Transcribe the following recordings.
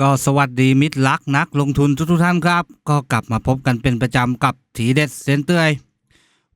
ก็สวัสดีมิตรรักนักลงทุนทุกท่านครับ ก็กลับมาพบกันเป็นประจำกับทีเด็ดเซนเตอร์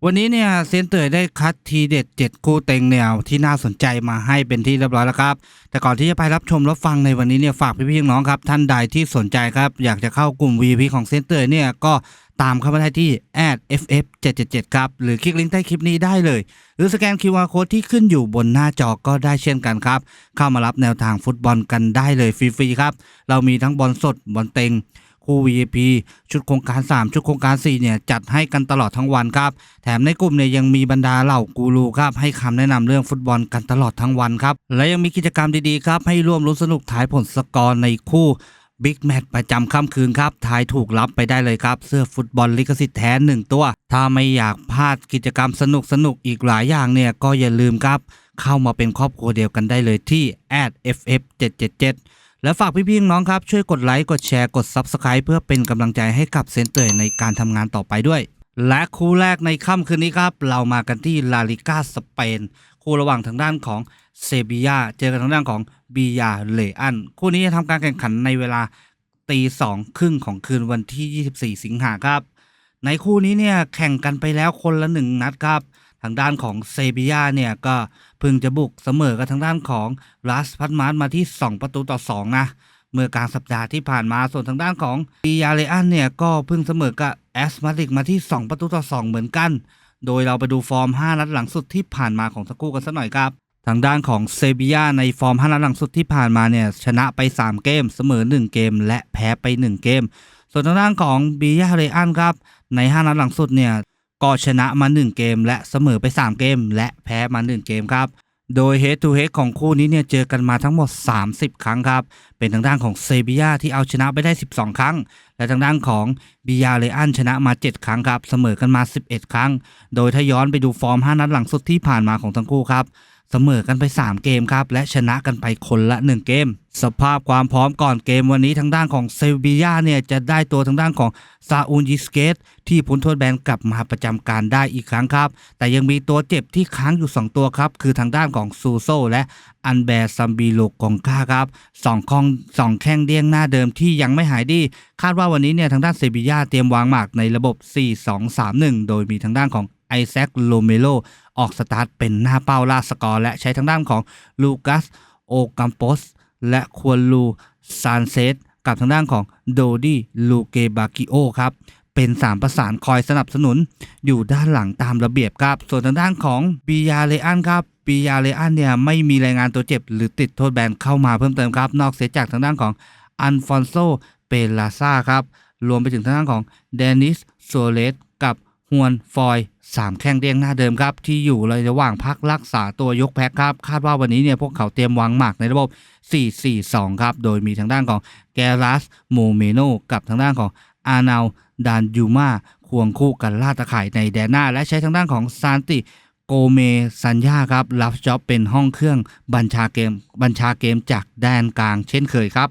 วันนี้เนี่ยเซนเตอร์ได้คัดทีเด็ด 7 คู่เต็งแนวที่น่าสนใจมาให้เป็นที่เรียบร้อยแล้วครับ แต่ก่อนที่จะไปรับชมรับฟังในวันนี้เนี่ยฝากพี่ๆน้องครับท่านใดที่สนใจครับ อยากจะเข้ากลุ่ม VP ของเซนเตอร์เนี่ยก็ ตามเข้ามาได้ที่ @ff 777 ครับ หรือคลิกลิงก์ใต้คลิปนี้ได้เลย หรือสแกน QR Code ที่ขึ้นอยู่บนหน้าจอก็ได้เช่นกันครับ เข้ามารับแนวทางฟุตบอลกันได้เลยฟรีๆครับ เรามีทั้งบอลสดบอลเต็งคู่ VIP ชุดโครงการ 3 ชุดโครงการ 4 เนี่ย จัดให้กันตลอดทั้งวันครับ แถมในกลุ่มเนี่ยยังมีบรรดาเหล่ากูรูครับ ให้คำแนะนำเรื่องฟุตบอลกันตลอดทั้งวันครับ และยังมีกิจกรรมดีๆครับ ให้ร่วมลุ้นสนุกทายผลสกอร์ในคู่ บิ๊กแมตช์ประจำค่ำคืนครับทายถูกรับไปได้เลยครับ เสื้อฟุตบอลลิขสิทธิ์แท้หนึ่งตัว ถ้าไม่อยากพลาดกิจกรรมสนุกๆอีกหลายอย่างเนี่ยก็อย่าลืมครับ เข้ามาเป็นครอบครัวเดียวกันได้เลยที่ @ff 777 และฝากพี่ๆน้องครับ ช่วยกดไลค์ กดแชร์ กด Subscribe เพื่อเป็นกำลังใจให้กับเซนเตอร์ในการทำงานต่อไปด้วย และคู่แรกในค่ำคืนนี้ครับ เรามากันที่ลาลิก้าสเปนคู่ระหว่างทางด้านของ เซบียาเจอกันทางด้านของบียาเลอันคู่นี้จะทำการแข่งขันในเวลาตีสองครึ่งของคืนวันที่ 24 สิงหาครับ ในคู่นี้เนี่ยแข่งกันไปแล้วคนละหนึ่งนัดครับ ทางด้านของเซบียาเนี่ยก็เพิ่งจะบุกเสมอกับทางด้านของลัสพัตมาร์มาที่ 2 ประตูต่อ 2 นะ เมื่อกลางสัปดาห์ที่ผ่านมาส่วนทางด้านของบียาเลอันเนี่ยก็เพิ่งเสมอกับแอสมาติกมาที่ 2 ประตูต่อ 2 เหมือนกัน โดยเราไปดูฟอร์ม 5 นัดหลังสุดที่ผ่านมาของทั้งคู่กันสักหน่อยครับ ทางด้านของเซบียาในฟอร์ม5นัดหลังสุดที่ผ่านมาเนี่ยชนะไป 3 เกม เสมอ 1 เกม และแพ้ไป 1 เกม ส่วนทางด้านของบียาเลอันครับใน5นัดหลังสุดเนี่ยก็ชนะมา 1 เกม และเสมอไป 3 เกม และแพ้มา 1 เกมครับโดย Head to Head ของคู่นี้เนี่ยเจอกันมาทั้งหมด 30 ครั้งครับ เป็นทางด้านของเซบียาที่เอาชนะไปได้ 12 ครั้ง และทางด้านของบิยาเลอันชนะมา 7 ครั้งครับ เสมอกันมา 11 ครั้ง โดยถ้าย้อนไปดูฟอร์ม 5 นัดหลังสุดที่ผ่านมาของทั้งคู่ครับ เสมอกันไป 3 เกมครับ และชนะกันไปคนละ 1 เกม สภาพความพร้อมก่อนเกมวันนี้ทางด้านของเซบียาเนี่ยจะได้ตัวทางด้านของซาอูนยิสเกตที่พ้นโทษแบนกลับมาประจำการได้อีกครั้งครับ แต่ยังมีตัวเจ็บที่ค้างอยู่ 2 ตัวครับ คือทางด้านของซูโซและอันแบร์ซัมบีโลกองกาครับสองคองสองแข้งเดี้ยงหน้าเดิมที่ยังไม่หายดี คาดว่าวันนี้เนี่ยทางด้านเซบียาเตรียมวางหมากในระบบ 4-2-3-1 โดยมีทางด้านของ ไอแซคโลเมโลออกสตาร์ทเป็นหน้าเป้าล่าสกอร์และใช้ทางด้านของลูกัสโอกัมโปสและควรลูซานเซตกับทางด้านของโดดี้ลูเกบากิโอครับเป็น 3 ประสานคอยสนับสนุนอยู่ด้านหลังตามระเบียบครับ ส่วนทางด้านของบียาเลอันครับบียาเลอันเนี่ยไม่มีรายงานตัวเจ็บ หรือติดโทษแบนเข้ามาเพิ่มเติมครับ นอกเสียจากทางด้านของอันฟอนโซเปลาซาครับ รวมไปถึงทางด้านของเดนิสโซเลสกับฮวนฟอย สามแข้งเรียงหน้าเดิมครับที่อยู่ระหว่างพักรักษาตัวยกแพ็คครับคาดว่าวันนี้เนี่ยพวกเขาเตรียมวางหมากในระบบ 4-4-2 ครับโดยมีทางด้านของแกรัสโมเมโนกับทางด้านของอานาลดานยูมาควงคู่กันล่าตะข่ายในแดนหน้า และใช้ทางด้านของซานติโกเมซันยาครับรับจ็อบเป็นห้องเครื่องบัญชาเกมบัญชาเกมจากแดนกลางเช่นเคยครับ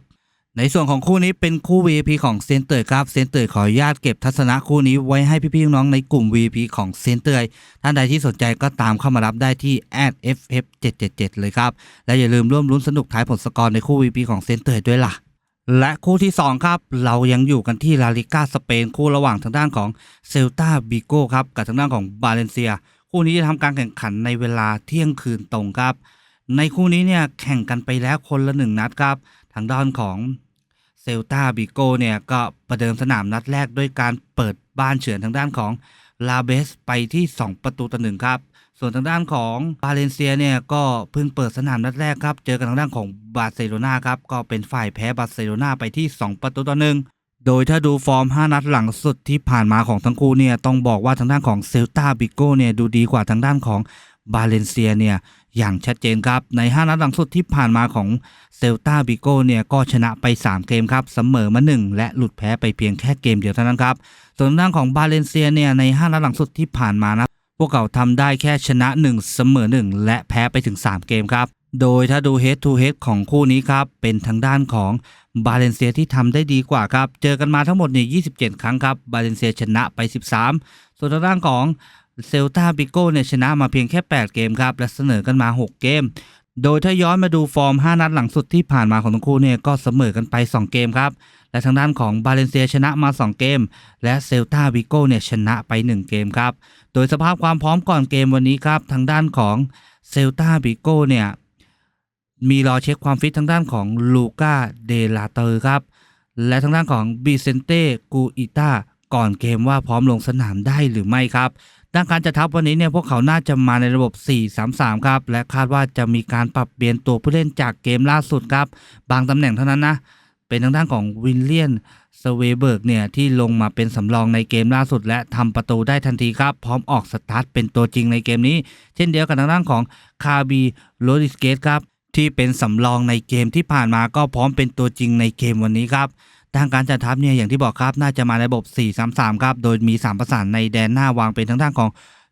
ในส่วนของคู่นี้เป็นคู่ VIP ของเซนเตอร์ครับเซนเตอร์ขออนุญาตเก็บทัศนะคู่นี้ไว้ให้พี่ๆน้องในกลุ่ม VIP ของเซนเตอร์ท่านใดที่สนใจก็ตามเข้ามารับได้ที่ @ff 777 เลยครับ และอย่าลืมร่วมลุ้นสนุกท้ายผลสกอร์ในคู่ VIP ของเซนเตอร์ด้วยล่ะ และคู่ที่ 2 ครับ เรายังอยู่กันที่ลาลิก้าสเปนคู่ระหว่างทางด้านของเซลตาบิโกครับกับทางด้านของบาเลนเซีย คู่นี้จะทำการแข่งขันในเวลาเที่ยงคืนตรงครับ ในคู่นี้เนี่ยแข่งกันไปแล้วคนละหนึ่งนัดครับ ทางด้านของเซลตาบิโกเนี่ยก็ประเดิมสนามนัดแรกด้วยการเปิดบ้านเฉือนทางด้านของลาเบสไปที่ 2 ประตูต่อหนึ่งครับ ส่วนทางด้านของบาเลนเซียเนี่ยก็เพิ่งเปิดสนามนัดแรกครับ เจอกันทางด้านของบาร์เซโลนาครับ ก็เป็นฝ่ายแพ้บาร์เซโลนาไปที่ 2 ประตูต่อหนึ่งโดยถ้าดูฟอร์ม 5 นัดหลังสุดที่ผ่านมาของทั้งคู่เนี่ยต้องบอกว่าทางด้านของเซลตาบิโกเนี่ยดูดีกว่าทางด้านของบาเลนเซียเนี่ย อย่างชัดเจนครับ ใน 5 นัดหลังสุดที่ผ่านมาของเซลตาบิโก้เนี่ยก็ชนะไป 3 เกมครับเสมอมา 1 และหลุดแพ้ไปเพียงแค่เกมเดียวเท่านั้นครับ ส่วนทางด้านของบาเลนเซียเนี่ยใน 5 นัดหลังสุดที่ผ่านมานะพวกเขาทำได้แค่ชนะ 1 เสมอ 1 และแพ้ไปถึง 3 เกมครับโดยถ้าดู head to head ของคู่นี้ครับ เป็นทางด้านของบาเลนเซียที่ทำได้ดีกว่าครับ เจอกันมาทั้งหมดเนี่ย27 ครั้งครับ บาเลนเซียชนะไป 13 ส่วนทางด้านของ เซลตาบิโก้เนี่ยชนะมาเพียงแค่ 8 เกมครับ และเสนอกันมา 6 เกม โดยถ้าย้อนมาดูฟอร์ม 5 นัดหลังสุดที่ผ่านมาของทั้งคู่เนี่ยก็เสมอกันไป 2 เกมครับ และทางด้านของบาเลนเซียชนะมา 2 เกม และเซลตาวิโก้เนี่ยชนะไป 1 เกมครับ โดยสภาพความพร้อมก่อนเกมวันนี้ครับทางด้านของเซลตาวิโก้เนี่ยมีรอเช็คความฟิตทางด้านของลูกาเดลาเตอร์ครับ และทางด้านของบิเซนเต้กูอิต้าก่อนเกมว่าพร้อมลงสนามได้หรือไม่ครับ ด้านการจัดทัพวันนี้เนี่ยพวกเขาน่าจะมาในระบบ 4-3-3 ครับ และคาดว่าจะมีการปรับเปลี่ยนตัวผู้เล่นจากเกมล่าสุดครับ บางตำแหน่งเท่านั้นนะ เป็นทางด้านของวิลเลียนสเวเบิร์กเนี่ยที่ลงมาเป็นสำรองในเกมล่าสุด และทำประตูได้ทันทีครับ พร้อมออกสตาร์ทเป็นตัวจริงในเกมนี้ เช่นเดียวกับทางด้านของคาบีโรดิสเกตครับที่เป็นสำรองในเกมที่ผ่านมาก็พร้อมเป็นตัวจริงในเกมวันนี้ครับ ทางการจัดทัพเนี่ยอย่างที่บอกครับน่าจะมาในระบบ 4-3-3 ครับ โดยมี 3 ประสานในแดนหน้าวางเป็นทางด้านของ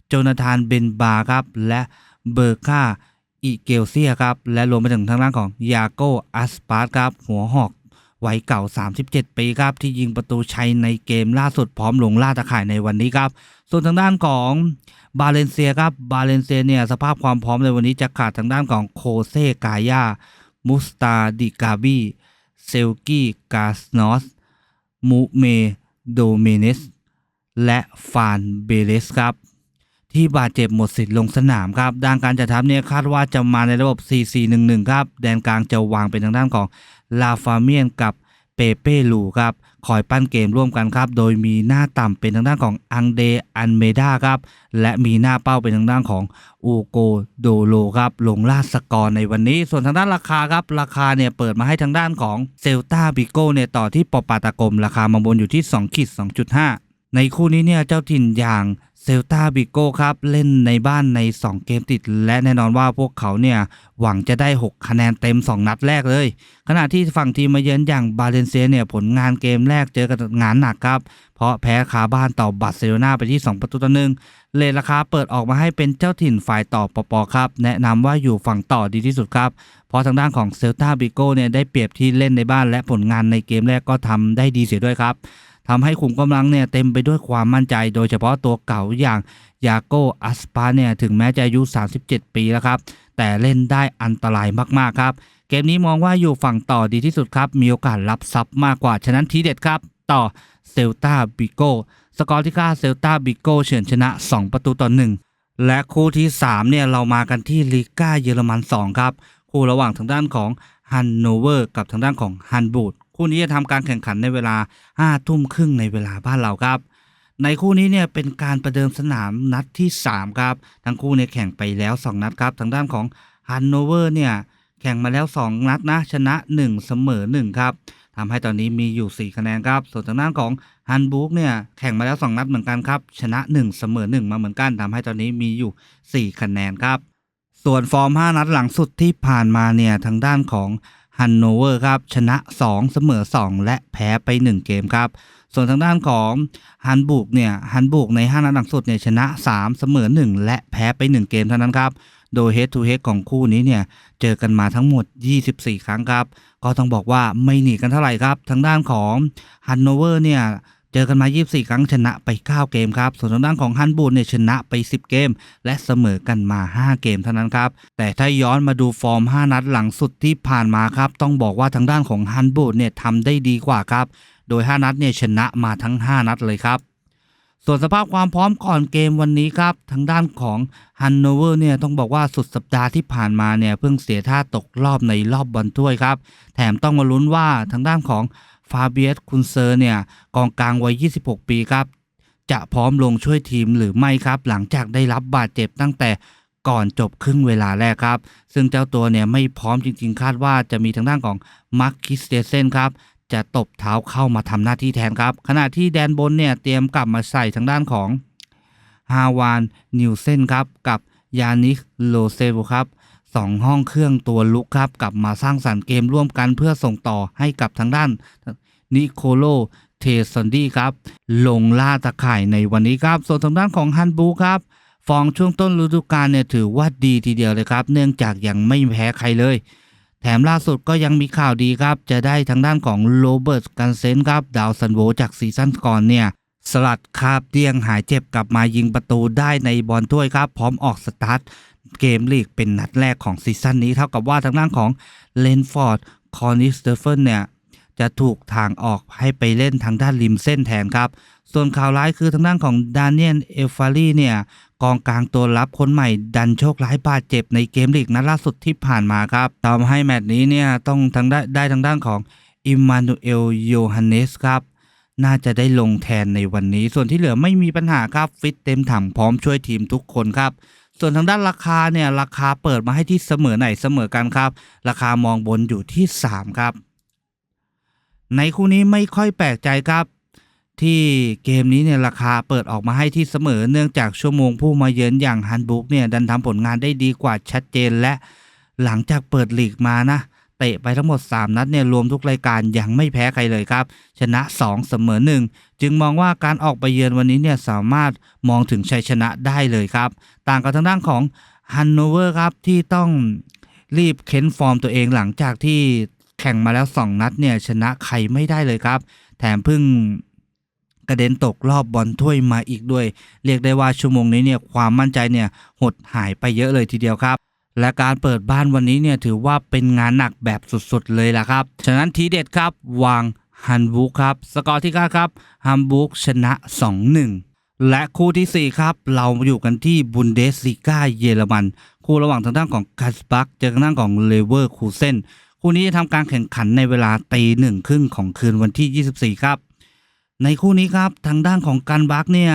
โจนาธานเบนบาครับ และเบอร์ค่าอิเกลเซียครับ และรวมไปถึงทางด้านของยาโกอัสปาร์ครับ หัวหอกวัยเก่า 37 ปีครับ ที่ยิงประตูชัยในเกมล่าสุดพร้อมลงล่าตะข่ายในวันนี้ครับ ส่วนทางด้านของบาเลนเซียครับบาเลนเซียเนี่ยสภาพความพร้อมในวันนี้จะขาดทางด้านของโคเซกายามุสตาดิกาบี เซลกี้กาสนอสมูเมโดเมเนสและฟานเบเลสครับ ที่บาดเจ็บหมดสิทธิ์ลงสนามครับด้านการจัดทัพเนี่ยคาดว่าจะมาในระบบ 4-4-1-1 ครับ แดนกลางจะวางเป็นทางด้านของลาฟาเมียนกับเปเป้ลูครับ คอยปั้นเกมร่วมกันครับ โดยมีหน้าต่ำเป็นทางด้านของอังเดอันเมดาครับ และมีหน้าเป้าเป็นทางด้านของอูโกโดโลครับลงล่าสกอร์ในวันนี้ ส่วนทางด้านราคาครับ ราคาเนี่ยเปิดมาให้ทางด้านของเซลตาบิโกเนี่ยต่อที่ปอปาตากรมราคามาบนอยู่ที่2ขีด2.5 ในคู่นี้เนี่ยเจ้าถิ่นอย่าง เซลตาบิโก้ครับเล่นในบ้านใน 2 เกมติด และแน่นอนว่าพวกเขาเนี่ยหวังจะได้ 6 คะแนนเต็ม 2 นัดแรกเลย ขณะที่ฝั่งทีมมาเยือนอย่างบาเลนเซียเนี่ยผลงานเกมแรกเจอกับงานหนักครับ เพราะแพ้คาบ้านต่อบาร์เซโลนาไปที่ 2 ประตูต่อหนึ่งเลทราคาเปิดออกมาให้เป็นเจ้าถิ่นฝ่ายต่อปปครับ แนะนำว่าอยู่ฝั่งต่อดีที่สุดครับ เพราะทางด้านของเซลตาบิโก้เนี่ยได้เปรียบที่เล่นในบ้านและผลงานในเกมแรกก็ทำได้ดีเสียด้วยครับ ทำให้ขุมกำลังเนี่ยเต็มไปด้วยความมั่นใจ โดยเฉพาะตัวเก่าอย่างยาโกอัสปาเนี่ยถึงแม้จะอายุ 37 ปีแล้วครับ แต่เล่นได้อันตรายมากๆครับ เกมนี้มองว่าอยู่ฝั่งต่อดีที่สุดครับ มีโอกาสรับซับมากกว่า ฉะนั้นทีเด็ดครับ ต่อเซลตาบิโกสกอร์ที่ค่าเซลตาบิโกเฉือนชนะ 2 ประตูต่อ 1 และคู่ที่ 3 เนี่ยเรามากันที่ลีก้าเยอรมัน 2 ครับ คู่ระหว่างทางด้านของฮันโนเวอร์กับทางด้านของฮันบูด คู่นี้จะทำการแข่งขันในเวลา5ทุ่มครึ่งในเวลาบ้านเราครับ ในคู่นี้เนี่ยเป็นการประเดิมสนามนัดที่ 3 ครับ ทั้งคู่เนี่ยแข่งไปแล้ว 2 นัดครับ ทางด้านของฮันโนเวอร์เนี่ยแข่งมาแล้ว 2 นัดนะชนะ 1 เสมอ 1 ครับทำให้ตอนนี้มีอยู่ 4 คะแนนครับ ส่วนทางด้านของฮันบุกเนี่ยแข่งมาแล้ว 2 นัดเหมือนกันครับ ชนะ 1 เสมอ 1 มาเหมือนกันทำให้ตอนนี้มีอยู่ 4 คะแนนครับ ส่วนฟอร์ม 5 นัดหลังสุดที่ผ่านมาเนี่ยทางด้านของ ฮันโนเวอร์ครับชนะ 2 เสมอ 2 และแพ้ไป 1 เกมครับส่วนทางด้านของฮันบุกเนี่ยฮันบุกใน5นัดหลังสุดเนี่ยชนะ 3 เสมอ 1 และแพ้ไป 1 เกมเท่านั้นครับโดย head to head ของคู่นี้เนี่ยเจอกันมาทั้งหมด 24 ครั้งครับ ก็ต้องบอกว่าไม่หนีกันเท่าไหร่ครับ ทางด้านของฮันโนเวอร์เนี่ย เจอกันมา 24 ครั้งชนะไป 9 เกมครับ ส่วนทางด้านของฮันบูดเนี่ยชนะไป 10 เกม และเสมอกันมา 5 เกมเท่านั้นครับ แต่ถ้าย้อนมาดูฟอร์ม 5 นัดหลังสุดที่ผ่านมาครับ ต้องบอกว่าทางด้านของฮันบูดเนี่ยทำได้ดีกว่าครับ โดย 5 นัดเนี่ยชนะมาทั้ง 5 นัดเลยครับส่วนสภาพความพร้อมก่อนเกมวันนี้ครับ ทางด้านของฮันโนเวอร์เนี่ยต้องบอกว่าสุดสัปดาห์ที่ผ่านมาเนี่ยเพิ่งเสียท่าตกรอบในรอบบอลถ้วยครับ แถมต้องมาลุ้นว่าทางด้านของ ฟาเบียสคุนเซอร์เนี่ยกองกลางวัย 26 ปีครับ จะพร้อมลงช่วยทีมหรือไม่ครับ หลังจากได้รับบาดเจ็บตั้งแต่ก่อนจบครึ่งเวลาแรกครับ ซึ่งเจ้าตัวเนี่ยไม่พร้อมจริงๆ คาดว่าจะมีทางด้านของมาร์คคิสเตเซนครับจะตบเท้าเข้ามาทำหน้าที่แทนครับ ขณะที่แดนบนเนี่ยเตรียมกลับมาใส่ทางด้านของฮาวานนิวเซนครับกับยานิคโลเซลครับ สองห้องเครื่องตัวลุกครับกลับมาสร้างสรรค์เกมร่วมกันเพื่อส่งต่อให้กับทางด้านนิโคโลเทสันดี้ครับลงล่าตะข่ายในวันนี้ครับ ส่วนทางด้านของฮันบูครับฟองช่วงต้นฤดูกาลเนี่ยถือว่าดีทีเดียวเลยครับ เนื่องจากยังไม่แพ้ใครเลย แถมล่าสุดก็ยังมีข่าวดีครับ จะได้ทางด้านของโรเบิร์ตกันเซนครับดาวซันโวจากซีซั่นก่อนเนี่ยสลัดคาบเดียงหายเจ็บกลับมายิงประตูได้ในบอลถ้วยครับ พร้อมออกสตาร์ท เกมลีกเป็นนัดแรกของซีซั่นนี้เท่ากับว่าทางด้านของเลนฟอร์ดคอนิสเตเฟนเนี่ยจะถูกทางออกให้ไปเล่นทางด้านริมเส้นแทนครับ ส่วนข่าวร้ายคือทางด้านของดานิเอลเอลฟารีเนี่ยกองกลางตัวรับคนใหม่ดันโชคร้ายบาดเจ็บในเกมลีกนัดล่าสุดที่ผ่านมาครับทำให้แมตช์นี้เนี่ยต้องทางได้ได้ทางด้านของอิมมานูเอลโยฮันเนสครับ น่าจะได้ลงแทนในวันนี้ ส่วนที่เหลือไม่มีปัญหาครับ ฟิตเต็มถังพร้อมช่วยทีมทุกคนครับ ส่วนทางด้านราคาเนี่ยราคาเปิดมาให้ที่เสมอไหนเสมอกันครับ ราคามองบนอยู่ที่ 3 ครับ ในคู่นี้ไม่ค่อยแปลกใจครับ ที่เกมนี้เนี่ยราคาเปิดออกมาให้ที่เสมอเนื่องจากชั่วโมงผู้มาเยือนอย่างฮันบุกเนี่ยดันทำผลงานได้ดีกว่าชัดเจนและหลังจากเปิดลีกมานะเตะไปทั้งหมด 3 นัดเนี่ยรวมทุกรายการยังไม่แพ้ใครเลยครับ ชนะ 2 เสมอ 1 จึงมองว่าการออกไปเยือนวันนี้เนี่ยสามารถมองถึงชัยชนะได้เลยครับ ต่างกับทางด้านของฮันโนเวอร์ครับที่ต้องรีบเค้นฟอร์มตัวเองหลังจากที่แข่งมาแล้ว 2 นัดเนี่ยชนะใครไม่ได้เลยครับ แถมเพิ่งกระเด็นตกรอบบอลถ้วยมาอีกด้วย เรียกได้ว่าชั่วโมงนี้เนี่ยความมั่นใจเนี่ยหดหายไปเยอะเลยทีเดียวครับ และการเปิดบ้านวันนี้เนี่ยถือว่าเป็นงานหนักแบบสุดๆเลยล่ะครับ ฉะนั้นทีเด็ดครับวาง ฮันบุกครับ สกอร์ที่9ครับฮันบุกชนะ 2-1 และคู่ทีสี่ 4 ครับ เราอยู่กันที่บุนเดสลีกาเยอรมัน คู่ระหว่างทางด้านของกัสบักเจอทางด้านของเลเวอร์คูเซนคู่นี้จะทำการแข่งขันในเวลาตีหนึ่งครึ่งของคืนวันที่ 24 ครับ ในคู่นี้ครับทางด้านของกันบักเนี่ย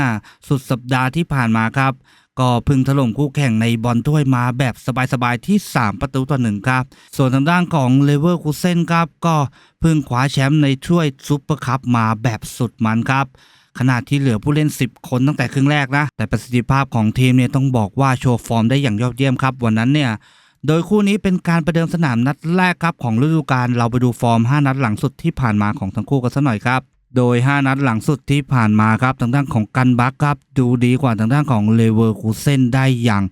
สุดสัปดาห์ที่ผ่านมาครับ ก็พึ่งถล่มคู่แข่งในบอลถ้วยมาแบบสบายๆที่ 3 ประตูต่อหนึ่งครับ ส่วนทางด้านของเลเวอร์คูเซนครับก็พึ่งคว้าแชมป์ในถ้วยซุปเปอร์คัพมาแบบสุดมันครับขณะที่เหลือผู้เล่น 10 คนตั้งแต่ครึ่งแรกนะ แต่ประสิทธิภาพของทีมเนี่ยต้องบอกว่าโชว์ฟอร์มได้อย่างยอดเยี่ยมครับ วันนั้นเนี่ย โดยคู่นี้เป็นการประเดิมสนามนัดแรกครับของฤดูกาล เราไปดูฟอร์ม 5 นัดหลังสุดที่ผ่านมาของทั้งคู่กันสักหน่อยครับ โดย 5 นัดหลังสุดที่ผ่านมาครับทางด้านของกันบักครับ ดูดีกว่าทางด้านของเลเวอร์คูเซนได้อย่าง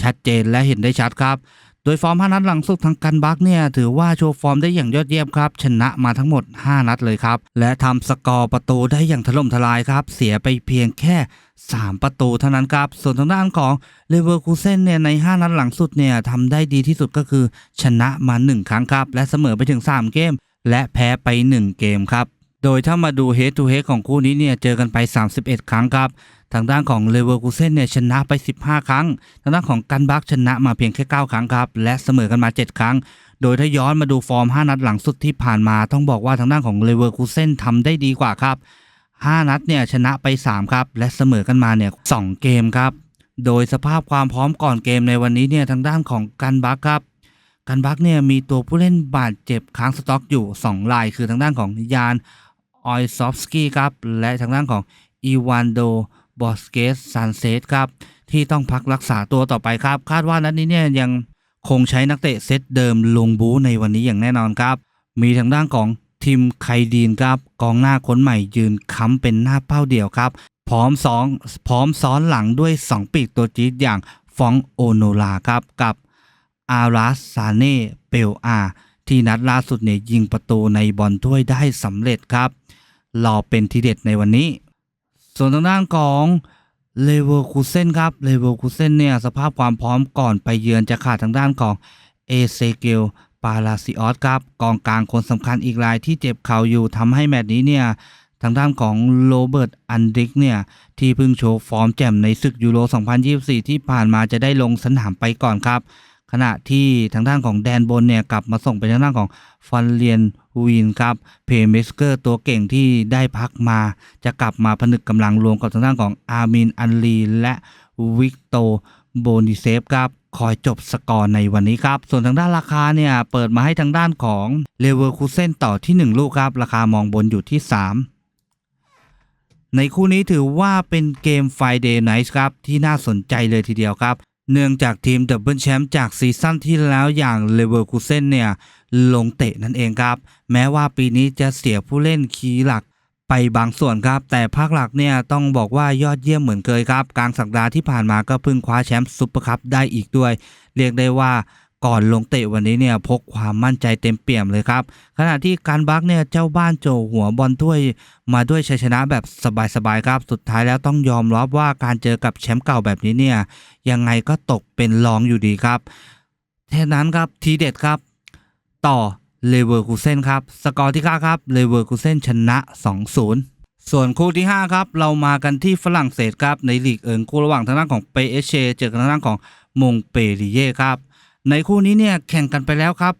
ชัดเจนและเห็นได้ชัดครับ โดยฟอร์ม 5 นัดหลังสุดทางกันบักเนี่ยถือว่าโชว์ฟอร์มได้อย่างยอดเยี่ยมครับ ชนะมาทั้งหมด 5 นัดเลยครับ และทำสกอร์ประตูได้อย่างถล่มทลายครับ เสียไปเพียงแค่ 3 ประตูเท่านั้นครับ ส่วนทางด้านของเลเวอร์คูเซนเนี่ยใน 5 นัดหลังสุดเนี่ยทำได้ดีที่สุดก็คือชนะมา 1 ครั้งครับ และเสมอไปถึง 3 เกม และแพ้ไป 1 เกมครับ โดยถ้ามาดู head to head ของคู่นี้เนี่ยเจอกันไป 31 ครั้งครับ ทางด้านของเลเวอร์คูเซนเนี่ยชนะไป 15 ครั้ง ทางด้านของกันบักชนะมาเพียงแค่ 9 ครั้งครับ และเสมอกันมา 7 ครั้ง โดยถ้าย้อนมาดูฟอร์ม 5 นัดหลังสุดที่ผ่านมา ต้องบอกว่าทางด้านของเลเวอร์คูเซนทำได้ดีกว่าครับ 5 นัดเนี่ยชนะไป 3 ครับ และเสมอกันมาเนี่ย 2 เกมครับ โดยสภาพความพร้อมก่อนเกมในวันนี้เนี่ยทางด้านของกันบักครับกันบักเนี่ยมีตัวผู้เล่นบาดเจ็บค้างสต็อกอยู่ 2 ราย คือทางด้านของยาน ออยซอฟสกี้ครับ และทางด้านของอีวานโดบอสเกสซันเซตครับ ที่ต้องพักรักษาตัวต่อไปครับ คาดว่านัดนี้เนี่ยยังคงใช้นักเตะเซตเดิมลงบูในวันนี้อย่างแน่นอนครับ มีทางด้านของทีมไคดีนครับ กองหน้าคนใหม่ยืนค้ำเป็นหน้าเป้าเดียวครับ พร้อมสองพร้อมซ้อนหลังด้วย 2 ปีกตัวจี๊ดอย่างฟองโอโนลาครับกับอาราสซาเน่เปลอาที่นัดล่าสุดเนี่ยยิงประตูในบอลถ้วยได้สำเร็จครับ รอเป็นทีเด็ดในวันนี้ ส่วนทางด้านของเลเวอร์คูเซนครับเลเวอร์คูเซนเนี่ยสภาพความพร้อมก่อนไปเยือนจะขาดทางด้านของเอเซเกลปาลาซิออสครับกองกลางคนสำคัญอีกรายที่เจ็บเข่าอยู่ทำให้แมตช์นี้เนี่ยทางด้านของโรเบิร์ตอันดิกเนี่ยที่เพิ่งโชว์ฟอร์มแจ่มในศึกยูโร 2024 ที่ผ่านมาจะได้ลงสนามไปก่อนครับ ขณะที่ทางด้านของแดนบนเนี่ยกลับมาส่งไปทางด้านของฟันเลียน วีนครับเพย์เมสเกอร์ตัวเก่งที่ได้พักมา จะกลับมาผนึกกำลังรวมกับทางด้านของอาร์มินอันลีและวิกโตโบนิเซฟครับคอยจบสกอร์ในวันนี้ครับ ส่วนทางด้านราคาเนี่ยเปิดมาให้ทางด้านของเลเวอร์คูเซนต่อที่ 1 ลูกครับ ราคามองบนอยู่ที่ 3ในคู่นี้ถือว่าเป็นเกม Friday Night ครับ ที่น่าสนใจเลยทีเดียวครับ เนื่องจากทีมดับเบิลแชมป์จากซีซั่นที่แล้วอย่างเลเวอร์คูเซนเนี่ยลงเตะนั่นเองครับ แม้ว่าปีนี้จะเสียผู้เล่นคีย์หลักไปบางส่วนครับ แต่ภาคหลักเนี่ยต้องบอกว่ายอดเยี่ยมเหมือนเคยครับ กลางสัปดาห์ที่ผ่านมาก็เพิ่งคว้าแชมป์ซุปเปอร์คัพได้อีกด้วย เรียกได้ว่า ก่อนลงเตะวันนี้เนี่ยพกความมั่นใจเต็มเปี่ยมเลยครับ ขณะที่การบักเนี่ยเจ้าบ้านโจหัวบอลถ้วยมาด้วยชัยชนะแบบสบายๆครับ สุดท้ายแล้วต้องยอมรับว่าการเจอกับแชมป์เก่าแบบนี้เนี่ยยังไงก็ตกเป็นรองอยู่ดีครับแค่นั้นครับทีเด็ดครับ ต่อเลเวอร์คูเซนครับสกอร์ที่9ครับเลเวอร์คูเซนชนะ 2-0ส่วนคู่ที่ 5 ครับ เรามากันที่ฝรั่งเศสครับ ในลีกเอิงคู่ระหว่างทางด้านของเปเอเชเจอกับทางด้านของมงเปรีเย่ครับ ในคู่นี้เนี่ยแข่งกันไปแล้วครับ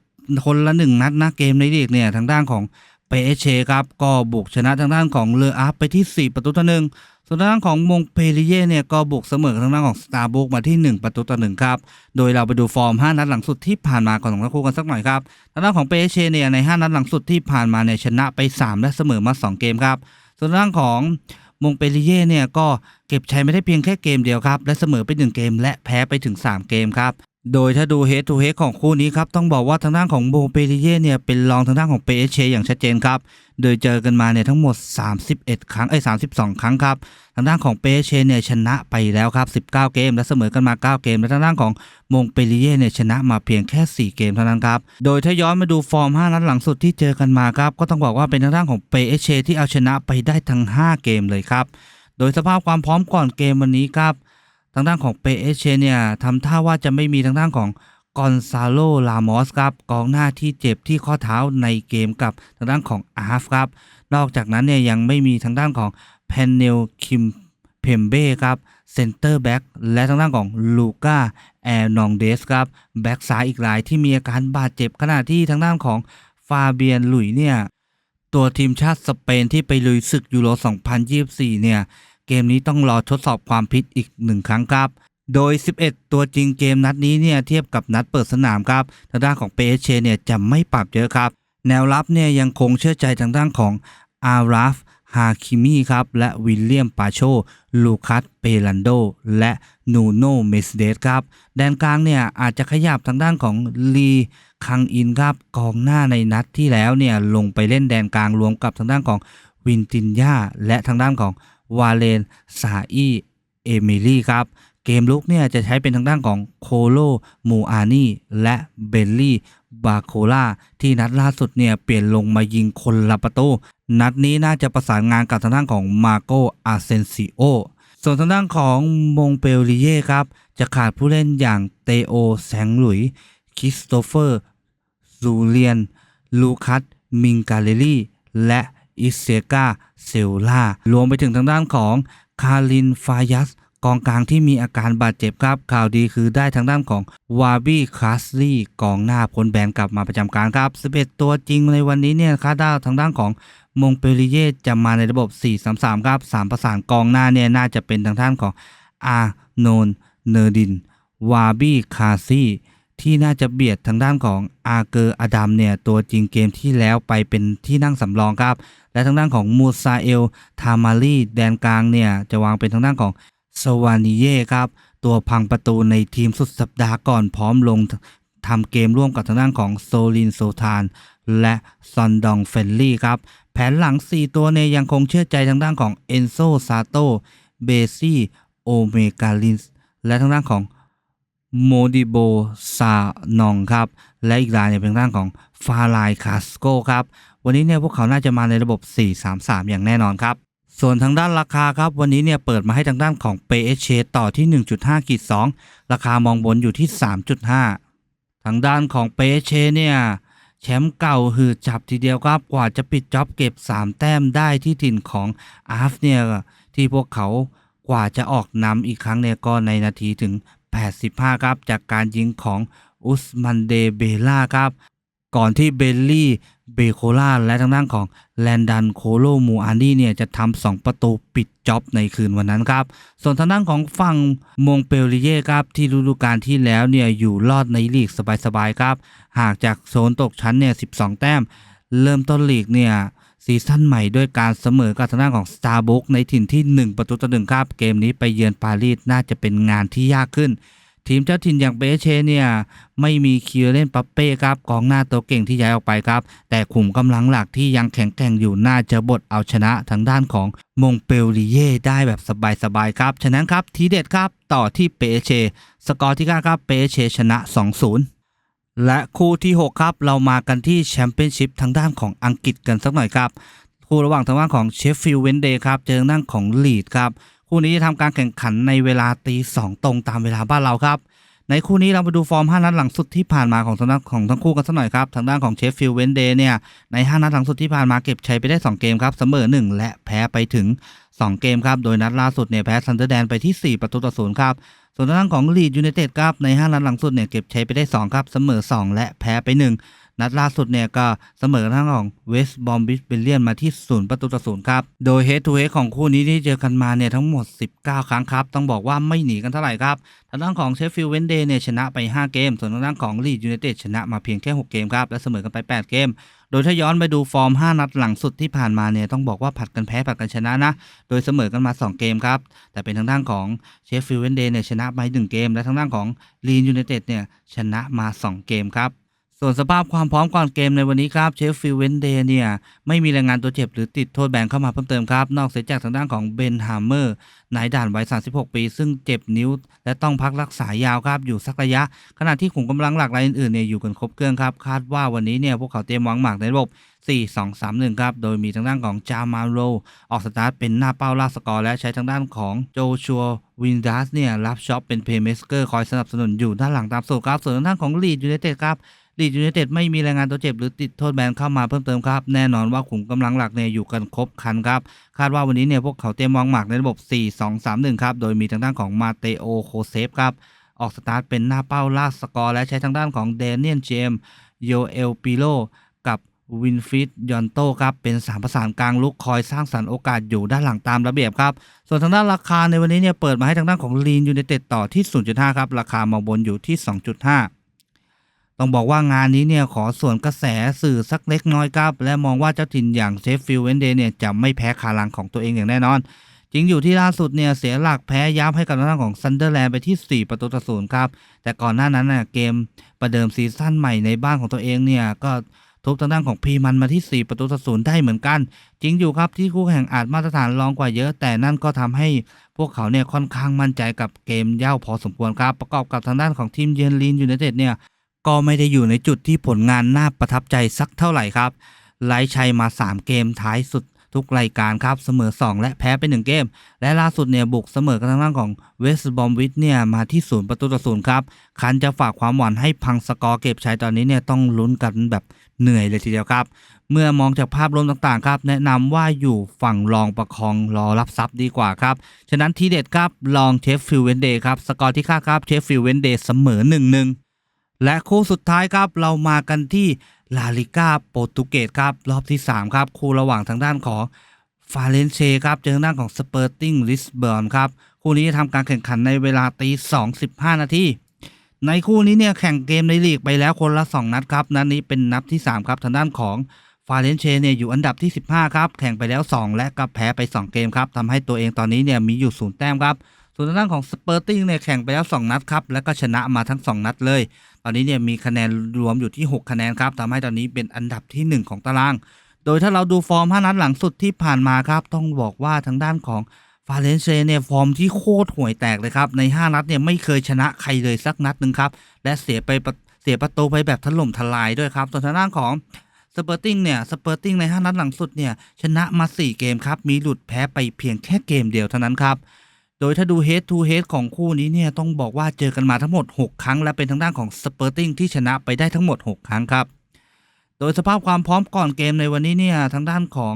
คนละหนึ่งนัดนะเกมในลีกเนี่ยทางด้านของเปเอเชครับก็บุกชนะทางด้านของเลออาร์ไปที่ 4 ประตูต่อหนึ่งส่วนทางด้านของมงเปรีเย่เนี่ยก็บุกเสมอทางด้านของสตาร์บุกมาที่ 1 ประตูต่อหนึ่งครับ โดยเราไปดูฟอร์ม 5 นัดหลังสุดที่ผ่านมาก่อนของทั้งคู่กันสักหน่อยครับทางด้านของเปเชเนี่ยใน 5 นัดหลังสุดที่ผ่านมาเนี่ยชนะไป 3 และเสมอมา 2 เกมครับ ส่วนทางด้านของมงเปรีเย่เนี่ยก็เก็บชัยไม่ได้เพียงแค่เกมเดียวครับ และเสมอไป 1 เกมและแพ้ไปถึง 3 เกมครับ โดยถ้าดูเฮดทูเฮดของคู่นี้ครับ ต้องบอกว่าทางด้านของโมเปริเย่เนี่ยเป็นรองทางด้านของเปเชอย่างชัดเจนครับ โดยเจอกันมาเนี่ยทั้งหมด 31 ครั้งเอ้ย32ครั้งครับ ทางด้านของเปเชเนี่ยชนะไปแล้วครับ 19 เกม และเสมอกันมา 9 เกม และทางด้านของมงเปริเย่เนี่ยชนะมาเพียงแค่ 4 เกมเท่านั้นครับ โดยถ้าย้อนมาดูฟอร์ม 5 นัดหลังสุดที่เจอกันมาครับก็ต้องบอกว่าเป็นทางด้านของเปเชที่เอาชนะไปได้ทั้ง 5 เกมเลยครับ โดยสภาพความพร้อมก่อนเกมวันนี้ครับ ทางด้านของเปเอเชเนี่ยทำท่าว่าจะไม่มีทางด้านของกอนซาโล ลามอสครับกองหน้าที่เจ็บที่ข้อเท้าในเกมกับทางด้านของอาร์ฟครับ นอกจากนั้นเนี่ยยังไม่มีทางด้านของแพนเนลคิมเพมเบ้ครับเซนเตอร์แบ็กและทางด้านของลูก้าแอร์นองเดสครับแบ็กซ้ายอีกรายที่มีอาการบาดเจ็บขณะที่ทางด้านของฟาเบียนหลุยเนี่ยตัวทีมชาติสเปนที่ไปลุยศึกยูโร 2024 เนี่ย เกมนี้ต้องรอทดสอบความพิษอีกหนึ่งครั้งครับ โดย 11 ตัวจริงเกมนัดนี้เนี่ยเทียบกับนัดเปิดสนามครับทางด้านของเปเชเนี่ยจะไม่ปรับเยอะครับ แนวรับเนี่ยยังคงเชื่อใจทางด้านของอาราฟฮาคิมีครับ และวิลเลียมปาโช ลูคัส เปลันโด และนูโนเมสเดสครับ แดนกลางเนี่ยอาจจะขยับทางด้านของลีคังอินครับ กองหน้าในนัดที่แล้วเนี่ยลงไปเล่นแดนกลางรวมกับทางด้านของวินตินยาและทางด้านของ วาเลนซาอีเอมิลี่ครับเกมลุกเนี่ยจะใช้เป็นทางด้านของโคโลมูอานีและเบลลี่บาโคล่าที่นัดล่าสุดเนี่ยเปลี่ยนลงมายิงคนละประตู นัดนี้น่าจะประสานงานกับทางด้านของมาโกอาเซนซิโอส่วนทางด้านของมงเปริเย่ครับ จะขาดผู้เล่นอย่างเตโอแสงหลุย คริสโตเฟอร์ ซูเลียน ลูคัส มิงกาเลลี่ และ อิเซกาเซลล่ารวมไปถึงทางด้านของคารินฟายัสกองกลางที่มีอาการบาดเจ็บครับ ข่าวดีคือได้ทางด้านของวาบี้คลาสลี่กองหน้าพ้นแบนกลับมาประจำการครับ11ตัวจริงในวันนี้เนี่ยคาดว่าทางด้านของมงเปริเยจะมาในระบบ 4-3-3 ครับ 3 ประสานกองหน้าเนี่ยน่าจะเป็นทางด้านของอาโนนเนอร์ดิน วาบี้คาซี่ ที่น่าจะเบียดทางด้านของอาเกอร์อดัมเนี่ยตัวจริงเกมที่แล้วไปเป็นที่นั่งสำรองครับ และทางด้านของมูซาเอลทามารีแดนกลางเนี่ยจะวางเป็นทางด้านของสวานิเย่ครับ ตัวพังประตูในทีมสุดสัปดาห์ก่อนพร้อมลงทำเกมร่วมกับทางด้านของโซลินโซทาน และซอนดองเฟนลี่ครับ แผนหลัง 4 ตัวเนี่ยยังคงเชื่อใจทางด้านของเอนโซซาโตเบซี่โอเมกาลินส์และทางด้านของ โมดิโบซานองครับ และอีกรายเนี่ยเป็นทางด้านของฟาลายคาสโกครับ วันนี้เนี่ยพวกเขาน่าจะมาในระบบ 4-3-3 อย่างแน่นอนครับ ส่วนทางด้านราคาครับ วันนี้เนี่ยเปิดมาให้ทางด้านของ p h ต่อที่ 1.5กีด2ราคามองบนอยู่ที่ 3.5 ทางด้านของ p h เนี่ยแชมป์เก่าหือจับทีเดียวครับกว่าจะปิดจ็อบเก็บ 3 แต้มได้ที่ถิ่นของอาร์ฟเนี่ยที่พวกเขากว่าจะออกนำอีกครั้งเนี่ยก็ในนาทีถึง 85 ครับ จากการยิงของอุสมันเดเบล่าครับ ก่อนที่เบลลี่เบโคล่าและทางด้านของแลนดันโคโลมูอานี่เนี่ยจะทำสองประตูปิดจ็อบในคืนวันนั้นครับ ส่วนทางด้านของฝั่งมงเปริเย่ครับที่ฤดูกาลที่แล้วเนี่ยอยู่รอดในลีกสบายๆครับ หากจากโซนตกชั้นเนี่ย 12 แต้ม เริ่มต้นลีกเนี่ยซีซั่นใหม่ด้วยการเสมอกับทางด้านของ s t a r b u c k ในถิ่นที่ 1 ประตูต่อหนึ่งครับ เกมนี้ไปเยือนปารีสน่าจะเป็นงานที่ยากขึ้น ทีมเจ้าถิ่นอย่างเบเชเนี่ยไม่มีคิวเล่นปัปเป้ครับกองหน้าตัวเก่งที่ย้ายออกไปครับ แต่ขุมกำลังหลักที่ยังแข็งแกร่งอยู่น่าจะบดเอาชนะทางด้านของมงเปริเย่ได้แบบสบายๆครับฉะนั้นครับทีเด็ดครับต่อที่เปเชสกอร์ที่9ครับเปเชชนะ 2-0 และคู่ที่ 6 ครับ เรามากันที่แชมเปี้ยนชิพทางด้านของอังกฤษกันสักหน่อยครับคู่ระหว่างทางด้านของเชฟฟิลด์เวนเดย์ครับเจอทางด้านของลีดครับคู่นี้จะทำการแข่งขันในเวลาตีสองตรงตามเวลาบ้านเราครับ ในคู่นี้เรามาดูฟอร์ม 5 นัดหลังสุดที่ผ่านมาของทั้งของทั้งคู่กันสักหน่อยครับ ทางด้านของเชฟฟิลด์เวนเดย์เนี่ย ใน 5 นัดหลังสุดที่ผ่านมาเก็บชัยไปได้ 2 เกมครับ เสมอ 1 และแพ้ไปถึง 2 เกมครับ โดยนัดล่าสุดเนี่ยแพ้ซันเดอร์แดนไปที่ 4 ประตูต่อศูนย์ครับ ส่วนทางด้านของลีดยูไนเต็ดครับ ใน 5 นัดหลังสุดเนี่ยเก็บชัยไปได้ 2 ครับ เสมอ 2 และแพ้ไป 1 นัดล่าสุดเนี่ยก็เสมอทางของเวสต์บอมบิชเบลเลียนมาที่0ประตูต่อศูนย์ครับโดยเฮดทูเฮดของคู่นี้ที่เจอกันมาเนี่ยทั้งหมด 19 ครั้งครับ ต้องบอกว่าไม่หนีกันเท่าไหร่ครับทางด้านของเชฟฟิลด์เวนเดย์เนี่ยชนะไป 5 เกม ส่วนทางด้านของลีดยูไนเต็ดชนะมาเพียงแค่ 6 เกมครับและเสมอกันไป 8 เกมโดยถ้าย้อนไปดูฟอร์ม 5 นัดหลังสุดที่ผ่านมาเนี่ยต้องบอกว่าผัดกันแพ้ผัดกันชนะนะ โดยเสมอกันมา 2 เกมครับ แต่เป็นทางด้านของเชฟฟิลด์เวนเดย์เนี่ยชนะไป 1 เกม และทางด้านของลีดยูไนเต็ดเนี่ยชนะมา 2 เกมครับ ส่วนสภาพความพร้อมก่อนเกมในวันนี้ครับเชฟฟิลเวนเดย์เนี่ย ไม่มีรายงานตัวเจ็บหรือติดโทษแบนเข้ามาเพิ่มเติมครับ นอกเสียจากทางด้านของเบนฮาร์เมอร์นายด่านวัย 36 ปี ซึ่งเจ็บนิ้ว และต้องพักรักษายาวครับ อยู่สักระยะ ขณะที่ขุมกำลังหลักรายอื่นๆเนี่ยอยู่กันครบเครื่องครับ คาดว่าวันนี้เนี่ยพวกเขาเตรียมวางหมากในระบบ 4-2-3-1 ครับ โดยมีทางด้านของจามาโรออกสตาร์ทเป็นหน้าเป้าล่าสกอร์และใช้ทางด้านของโจชัววินดัสเนี่ยรับช็อปเป็นเพย์เมสเกอร์คอยสนับสนุนอยู่ด้านหลังตามสูตรครับส่วนทางด้านของลีดยูไนเต็ดครับลีดยูไนเต็ดไม่มีรายงานตัวเจ็บหรือติดโทษแบนเข้ามาเพิ่มเติมครับ แน่นอนว่าขุมกำลังหลักเนี่ยอยู่กันครบคันครับ คาดว่าวันนี้เนี่ยพวกเขาเตรียมวางหมากในระบบ 4-2-3-1 ครับ โดยมีทางด้านของมาเตโอโคเซฟครับ ออกสตาร์ทเป็นหน้าเป้าลากสกอร์และใช้ทางด้านของเดนเนียนเจมโยเอลปิโลกับวินฟิตยอนโตครับ เป็นสามประสานกลางลุกคอยสร้างสรรค์โอกาสอยู่ด้านหลังตามระเบียบครับ ส่วนทางด้านราคาในวันนี้เนี่ยเปิดมาให้ทางด้านของลีนยู i นเต็ดต่อที่ 0.5 ครับ ราคามาบนอยู่ที่ 2.5 ต้องบอกว่างานนี้เนี่ยขอส่วนกระแสสื่อสักเล็กน้อยครับ และมองว่าเจ้าถิ่นอย่างเชฟฟิลด์เวนเดย์เนี่ยจะไม่แพ้คาลังของตัวเองอย่างแน่นอน จริงอยู่ที่ล่าสุดเนี่ยเสียหลักแพ้ยับให้กับทางด้านของซันเดอร์แลนด์ไปที่ 4 ประตูต่อศูนย์ครับ แต่ก่อนหน้านั้นน่ะเกมประเดิมซีซั่นใหม่ในบ้านของตัวเองเนี่ยก็ทุบทางด้านของพีมันมาที่ 4 ประตูต่อศูนย์ได้เหมือนกัน จริงอยู่ครับที่คู่แข่งอาจมาตรฐานรองกว่าเยอะ แต่นั่นก็ทำให้พวกเขาเนี่ยค่อนข้างมั่นใจกับเกมเย่าพอสมควรครับ ประกอบกับทางด้านของทีมเยือนลีนยูไนเต็ดเนี่ย ก็ไม่ได้อยู่ในจุดที่ผลงานน่าประทับใจสักเท่าไหร่ครับไล่ชัยมา 3 เกมท้ายสุดทุกรายการครับเสมอ 2 และแพ้ไป 1 เกม และล่าสุดเนี่ยบุกเสมอกันทางด้านของเวสต์บอมวิทเนี่ยมาที่ศูนย์ประตูต่อศูนย์ครับ คันจะฝากความหวังให้พังสกอร์เก็บชัยตอนนี้เนี่ยต้องลุ้นกันแบบเหนื่อยเลยทีเดียวครับ เมื่อมองจากภาพรวมต่างๆครับ แนะนำว่าอยู่ฝั่งรองประคองรอรับทรัพย์ดีกว่าครับ ฉะนั้นทีเด็ดครับลองเชฟฟิลเวนเดย์ครับสกอร์ที่ค่าดครับเชฟฟิลเวนเดย์เสมอ1-1 และคู่สุดท้ายครับเรามากันที่ลาลิก้าโปรตุเกสครับรอบที่ 3 ครับ คู่ระหว่างทางด้านของฟาเรนเชครับเจอทางด้านของสเปอร์ติงลิสเบิร์นครับคู่นี้จะทำการแข่งขันในเวลาตี2.15นาทีในคู่นี้เนี่ยแข่งเกมในลีกไปแล้วคนละ 2 นัดครับนัดนี้เป็นนัดที่ 3 ครับทางด้านของฟาเรนเชเนี่ยอยู่อันดับที่ 15 ครับ แข่งไปแล้ว 2 และก็แพ้ไป 2 เกมครับทำให้ตัวเองตอนนี้เนี่ยมีอยู่ศูนย์แต้มครับ ส่วนทางด้านของสเปอร์ติ้งเนี่ยแข่งไปแล้ว 2 นัดครับ และก็ชนะมาทั้ง 2 นัดเลย ตอนนี้เนี่ยมีคะแนนรวมอยู่ที่ 6 คะแนนครับทำให้ตอนนี้เป็นอันดับทีหนึ่1 ของตาราง โดยถ้าเราดูฟอร์ม 5 นัดหลังสุดที่ผ่านมาครับ ต้องบอกว่าทางด้านของฟาเรนเชเนี่ยฟอร์มที่โคตรห่วยแตกเลยครับ ใน 5 นัดเนี่ยไม่เคยชนะใครเลยสักนัดหนึ่งครับ และเสียไปเสียประตูไปแบบถล่มทลายด้วยครับ ส่วนทางด้านของสเปอร์ติ้งเนี่ยสเปอร์ติ้งใน 5 นัดหลังสุดเนี่ยชนะมา 4 เกมครับ มีหลุดแพ้ไปเพียงแค่เกมเดียวเท่านั้นครับ โดยถ้าดู head to head ของคู่นี้เนี่ยต้องบอกว่าเจอกันมาทั้งหมด 6 ครั้ง และเป็นทางด้านของสเปอร์ติงที่ชนะไปได้ทั้งหมด 6 ครั้งครับ โดยสภาพความพร้อมก่อนเกมในวันนี้เนี่ยทางด้านของ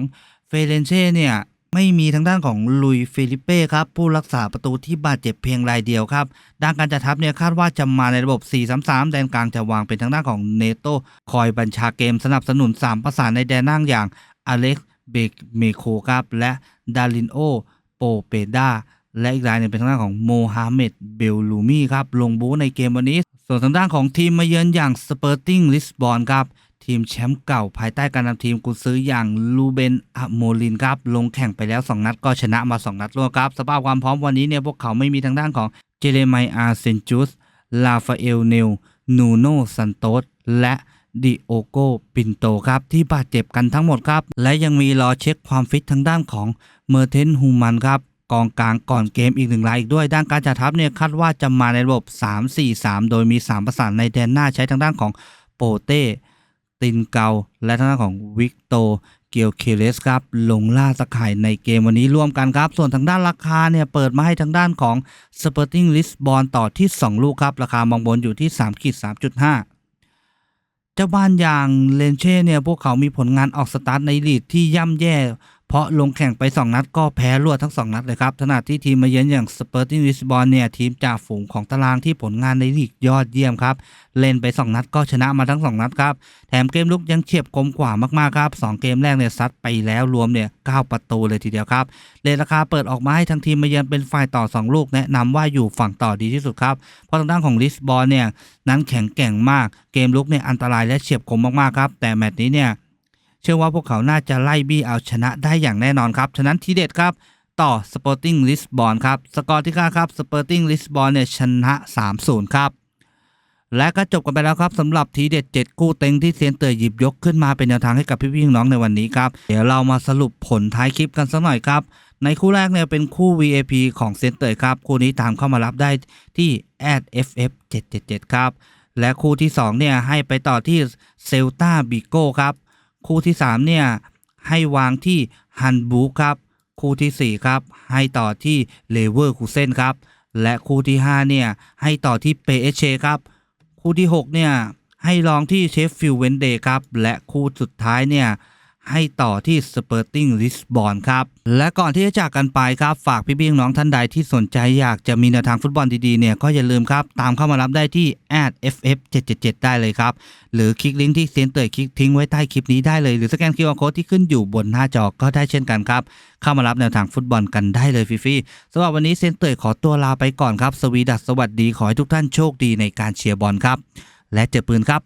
เฟเรนเช่เนี่ยไม่มีทางด้านของลุยฟิลิเป้ครับผู้รักษาประตูที่บาดเจ็บเพียงรายเดียวครับด้านการจัดทัพเนี่ยคาดว่าจะมาในระบบ 4-3-3 แดนกลางจะวางเป็นทางด้านของเนโตคอยบัญชาเกมสนับสนุน 3 ประสานในแดนล่างอย่างอเล็กเบกเมโคครับและดารินโอโปเปดา และอีกรายนึงเป็นทางด้านของโมฮัมเหม็ดเบลลูมี่ครับลงบูในเกมวันนี้ ส่วนทางด้านของทีมมาเยือนอย่างสเปอร์ติงลิสบอนครับทีมแชมป์เก่าภายใต้การนำทีมกุนซื้ออย่างลูเบนอะโมลินครับลงแข่งไปแล้ว 2 นัดก็ชนะมา 2 นัดรวดครับ สภาพความพร้อมวันนี้เนี่ยพวกเขาไม่มีทางด้านของเจเรไมอาเซนจุสลาฟาเอลเนลนูโนซันโตสและดิโอโกปินโตครับ ที่บาดเจ็บกันทั้งหมดครับ และยังมีรอเช็คความฟิตทางด้านของเมอร์เทนฮูมันครับ กองกลางก่อนเกมอีกหนึ่งรายอีกด้วย ด้านการจัดทัพเนี่ยคาดว่าจะมาในระบบ 3-4-3 โดยมี 3 ประสานในแดนหน้าใช้ทางด้านของโปเต้ตินเกา และทางด้านของวิกโตเกียวเคเลสครับ ลงล่าสกายในเกมวันนี้ร่วมกันครับ ส่วนทางด้านราคาเนี่ยเปิดมาให้ทางด้านของสเปอร์ติงลิสบอนต่อที่ 2 ลูกครับ ราคามองบนอยู่ที่3ขีด3.5เจ้าบ้านอย่างเลนเช่เนี่ยพวกเขามีผลงานออกสตาร์ทในลีดที่ย่ำแย่ เพราะลงแข่งไป 2 นัดก็แพ้รวดทั้ง 2 นัดเลยครับขณะที่ทีมมาเยือนอย่างสเปอร์ติ้งลิสบอนเนี่ยทีมจ่าฝูงของตารางที่ผลงานในลีกยอดเยี่ยมครับ เล่นไป 2 นัดก็ชนะมาทั้ง 2 นัดครับ แถมเกมลุกยังเฉียบคมกว่ามากๆครับ 2 เกมแรกเนี่ยซัดไปแล้วรวมเนี่ย9ประตูเลยทีเดียวครับเลทราคาเปิดออกมาให้ทางทีมมาเยือนเป็นฝ่ายต่อ 2 ลูกแนะนำว่าอยู่ฝั่งต่อดีที่สุดครับเพราะทางด้านของลิสบอนเนี่ยนั้นแข็งแกร่งมากเกมลุกเนี่ยอันตรายและเฉียบคมมากๆครับแต่แมตช์นี้เนี่ย เชื่อว่าพวกเขาน่าจะไล่บี้เอาชนะได้อย่างแน่นอนครับ ฉะนั้นทีเด็ดครับต่อ Sporting Lisbon ครับ สกอร์ที่ค่าครับ Sporting Lisbon เนี่ยชนะ 3-0 ครับ และก็จบกันไปแล้วครับสำหรับทีเด็ด 7 คู่เต็งที่เซียนเตยหยิบยกขึ้นมาเป็นแนวทางให้กับพี่ๆน้องในวันนี้ครับ เดี๋ยวเรามาสรุปผลท้ายคลิปกันสักหน่อยครับ ในคู่แรกเนี่ยเป็นคู่ VAP ของเซียนเตยครับ คู่นี้ตามเข้ามารับได้ที่ @ff 777 ครับและคู่ที่2เนี่ยให้ไปต่อที่เซลตาบิโก้ครับ คู่ที่ 3 เนี่ย ให้วางที่ฮันบูครับ คู่ทีสี่ 4 ครับ ให้ต่อที่เลเวอร์คูเซนครับ และคู่ที่ 5 เนี่ย ให้ต่อที่เปเอเชครับ คู่ที่ 6 เนี่ย ให้ลองที่เชฟฟิลด์เวนเดย์ครับ และคู่สุดท้ายเนี่ย ให้ต่อที่สเปอร์ติงลิสบอนครับ และก่อนที่จะจากกันไปครับ ฝากพี่ๆน้องท่านใดที่สนใจอยากจะมีแนวทางฟุตบอลดีๆเนี่ยก็อย่าลืมครับ ตามเข้ามารับได้ที่ @ff 777 ได้เลยครับ หรือคลิกลิงก์ที่เซนเตยคลิกทิ้งไว้ใต้คลิปนี้ได้เลย หรือสแกน QR Code ที่ขึ้นอยู่บนหน้าจอก็ได้เช่นกันครับ เข้ามารับแนวทางฟุตบอลกันได้เลยฟรีๆสำหรับวันนี้เซนเตยขอตัวลาไปก่อนครับ สวีดัสสวัสดีขอให้ทุกท่านโชคดีในการเชียร์บอลครับและเจอปืนครับ